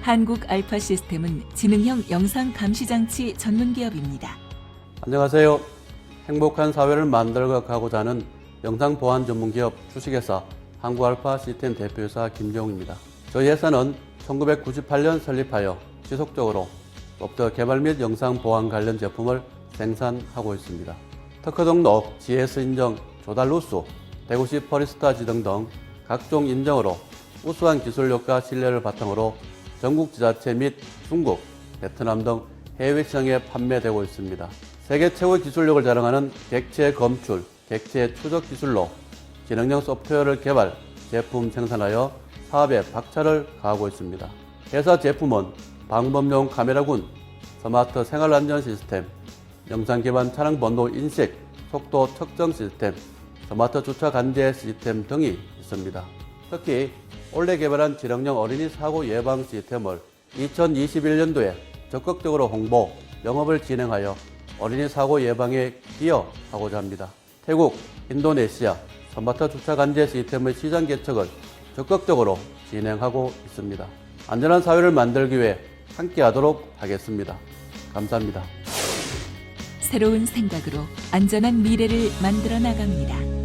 한국 알파 시스템은 지능형 영상 감시 장치 전문 기업입니다. 안녕하세요. 행복한 사회를 만들어 가고자 하는 영상 보안 전문 기업 주식회사 한국 알파 시스템 대표이사 김정우입니다. 저희 회사는 1998년 설립하여 지속적으로 소프트웨어 개발 및 영상 보안 관련 제품을 생산하고 있습니다. 특허 등록, GS 인정, 조달 우수, 대구시 퍼리스타 지 등 등 각종 인정으로 우수한 기술력과 신뢰를 바탕으로 전국 지자체 및 중국, 베트남 등 해외 시장에 판매되고 있습니다. 세계 최고의 기술력을 자랑하는 객체 검출, 객체 추적 기술로 지능형 소프트웨어를 개발, 제품 생산하여 사업에 박차를 가하고 있습니다. 회사 제품은 방범용 카메라군, 스마트 생활안전 시스템, 영상 기반 차량 번호 인식, 속도 측정 시스템, 스마트 주차 간제 시스템 등이 있습니다. 특히 올해 개발한 지능형 어린이 사고 예방 시스템을 2021년도에 적극적으로 홍보, 영업을 진행하여 어린이 사고 예방에 기여하고자 합니다. 태국, 인도네시아 스마트 주차 간제 시스템의 시장 개척을 적극적으로 진행하고 있습니다. 안전한 사회를 만들기 위해 함께 하도록 하겠습니다. 감사합니다. 새로운 생각으로 안전한 미래를 만들어 나갑니다.